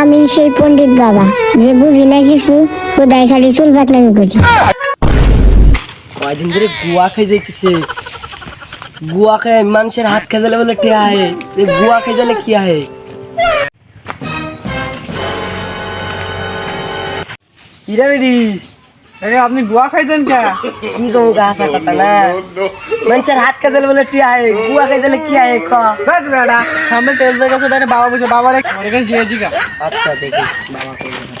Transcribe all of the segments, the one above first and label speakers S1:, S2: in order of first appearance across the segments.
S1: আমি সেই পণ্ডিত বাবা, যে বুঝি না কিছু খোদাই খালি চুল পাকনামি করি।
S2: কয়দিন ধরে গুয়া খেয়ে যাইতেছে। গুয়া খেয়ে, মানুষের হাত খেয়ে দিলে বলে কে আহে। গুয়া খেয়ে দিলে কি আহে? কিরা
S3: এই আপনি গোয়া খাইছেন কে?
S2: কি কথা না মানুষের হাত দিলে বলে টিয়া আহে গুয়া কি আহে ক
S3: বেট বেড়া সামনে তেল দিয়ে গেছে তাই বাবা বসে বাবা রে এখানে জিয়ে জিগা
S2: আচ্ছা দেখি বাবা করবে।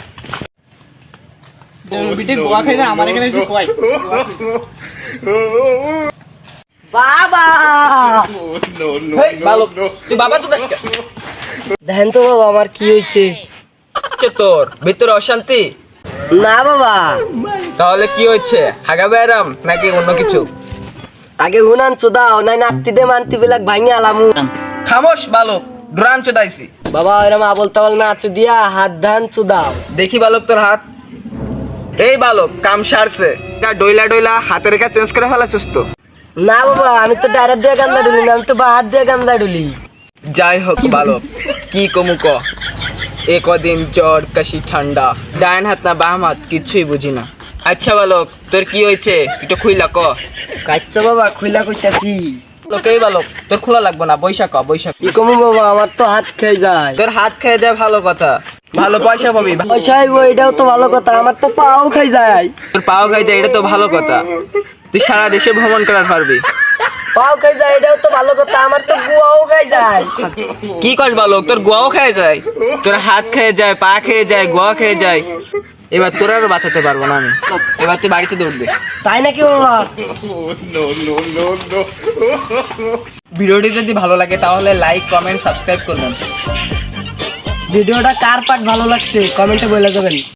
S3: বিটে গোয়া আমার এখানে এসে কয়
S2: বাবা!
S4: বালক তুই বাবা তো
S2: দেখেন তো বাবা আমার কি হয়েছে
S4: হচ্ছে তোর ভিতরে অশান্তি?
S2: না বাবা।
S4: তাহলে কি হচ্ছে হাগা ব্যারাম নাকি অন্য কিছু?
S2: আগে হুনান চোদাও নাই নাত্তি দে মান্তি বিলাক ভাঙি আলামু।
S4: খামোশ বালক ডুরান চোদাইছি।
S2: বাবা এরম আবল তাবল না চুদিয়া হাত ধান চুদাও।
S4: দেখি বালক তোর হাত। এই বালক কাম সারছে। যা ডইলা ডইলা হাতের কা চেঞ্জ করে ফেলাছিস তো।
S2: না বাবা আমি তো ডাইরেক্ট দিয়ে গান্দা ডুলি না আমি তো বা হাত দিয়ে গান্দা ডুলি।
S4: যাই হোক বালক কি কমু ক? এ কদিন জ্বর কাশি ঠান্ডা। ডাইন হাত না বাম হাত কিছুই বুঝি না। আচ্ছা বালক তোর কি হয়েছে? একটু খুইলা ক।
S2: কাচ্চা বাবা খুইলা কইতাছি।
S4: লোক বালক তোর খোলা লাগবে না বৈশাখ বৈশাখ
S2: কি। কমু বাবা আমার তো হাত খেয়ে যায়।
S4: তোর হাত খেয়ে যায় ভালো কথা। ভালো পয়সা পাবি।
S2: পয়সা এটাও তো ভালো কথা আমার তো পাও খাই যায়।
S4: তোর পাও খাই যায় এটা তো ভালো কথা। তুই সারা দেশে ভ্রমণ করার পারবি।
S2: পাও খাই যায় এটাও তো ভালো কথা আমার তো গুয়াও খাই যায়।
S4: কি বালক তোর গোয়াও খেয়ে যায়? তোর হাত খেয়ে যায় পা খেয়ে যায় গোয়া খেয়ে যায়। এবার তোর আর বাঁচাতে পারব না আমি। এবার তুই বাড়িতে দৌড়বে।
S2: তাই নাকি বাবা
S4: ভিডিওটি যদি ভালো লাগে তাহলে লাইক কমেন্ট সাবস্ক্রাইব করবেন।
S2: ভিডিওটা কার পার্ট ভালো লাগছে কমেন্টে বলে দেবেন।